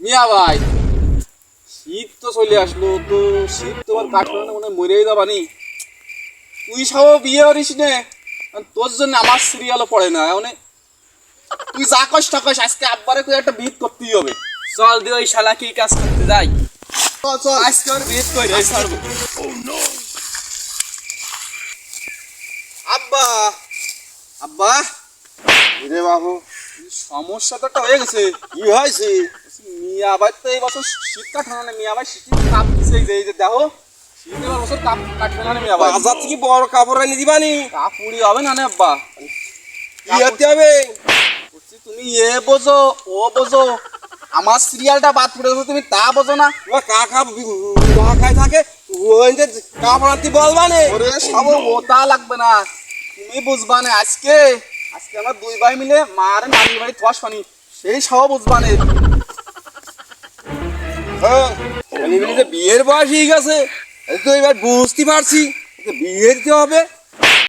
মিয়া ভাই শীত তো চলে আসলো তো শীত তোমার কাটলো না মনে মরেই যাবানি তুই সব বিয়ে করিস নে তোর জন্য আমার সিরিয়ালও পড়ে না মানে তুই যা কস টাকাস আজকে আব্বারে তুই একটা করতেই হবে। চল দিয়ে ওই শালা কি কাজ করতে যাই। চল চল। আজকে ওর বিয়ে করে ছাড়বো আব্বা আব্বা। রে বাবু সমস্যা তো একটা হয়ে গেছে। কি হয়েছে? তো এই বছর শীত কাটবে না শীত কাপ দিছে এই যে এই যে দেখো। বছর কাপ কাটবে না বাজার থেকে বড় কাপড় এনে দিবানি কাপ পুরি হবে না আব্বা। কি হতে হবে? তুমি এ বোঝো ও বোঝো। আমার সিরিয়ালটা বাদ পড়ে গেছে তুমি তা বোঝো না। তোমার কাকা ঢাকায় থাকে ওই যে কাপড় আনতে বলবানে ওরে সব ওটা লাগবে না। তুমি বুঝবা না আজকে আজকে আমরা দুই ভাই মিলে মার নানির বাড়ি ধোয়াস পানি। সেই সব বুঝবা না। বিয়ের বয়স ঠিক আছে তো এবার বুঝতে পারছি বিয়ে দিতে হবে।